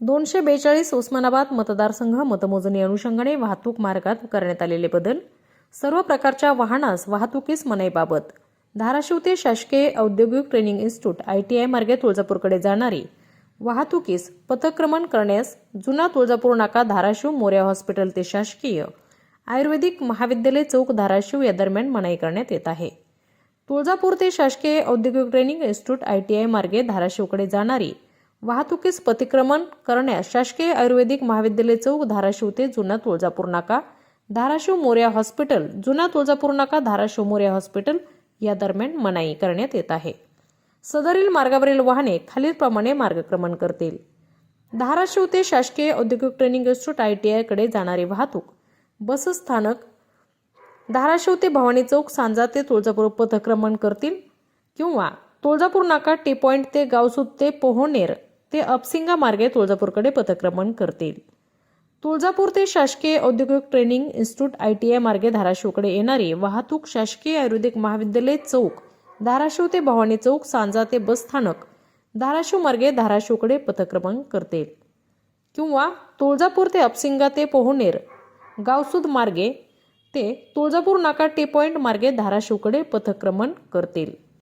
दोनशे बेचाळीस उस्मानाबाद मतदारसंघ मतमोजणी अनुषंगाने वाहतूक मार्गात करण्यात आलेले बदल. सर्व प्रकारच्या वाहनास वाहतुकीस मनाईबाबत धाराशिव ते शासकीय औद्योगिक training institute I T I मार्गे तुळजापूरकडे जाणारी वाहतुकीस पथक्रमण करण्यास जुना तुळजापूर नाका धाराशिव मोर्या हॉस्पिटल ते शासकीय आयुर्वेदिक महाविद्यालय चौक धाराशिव या दरम्यान मनाई करण्यात येत आहे. तुळजापूर ते शासकीय औद्योगिक training institute I T I मार्गे धाराशिवकडे जाणारी वाहतुकीस प्रतिक्रमण करण्यास शासकीय आयुर्वेदिक महाविद्यालय चौक धाराशिव ते जुना तुळजापूर नाका. धाराशिव मोर्या हॉस्पिटल जुना तुळजापूर नाका धाराशिव मोर्या हॉस्पिटल या दरम्यान मनाई करण्यात येत आहे. सदरील मार्गावरील वाहने खालीलप्रमाणे मार्गक्रमण करतील. धाराशिव ते शासकीय औद्योगिक ट्रेनिंग इन्स्टिट्यूट आय टी आयकडे जाणारी वाहतूक बस स्थानक धाराशिव ते भवानी चौक सांजा ते तुळजापूर पथक्रमण करतील किंवा तुळजापूर नाका टी पॉईंट ते गावसूत ते पोहोनेर ते अपसिंगा मार्गे तुळजापूरकडे पथक्रमण करतील. तुळजापूर ते शासकीय औद्योगिक training institute I T I मार्गे धाराशिवकडे येणारी वाहतूक शासकीय आयुर्वेदिक महाविद्यालय चौक धाराशिव ते भवानी चौक सांजा ते बस स्थानक धाराशिव मार्गे धाराशिवकडे पथक्रमण करतील. किंवा तुळजापूर ते अपसिंगा ते पोहनेर गावसूद मार्गे ते तुळजापूर नाका टी पॉईंट मार्गे धाराशिवकडे पथक्रमण करतील.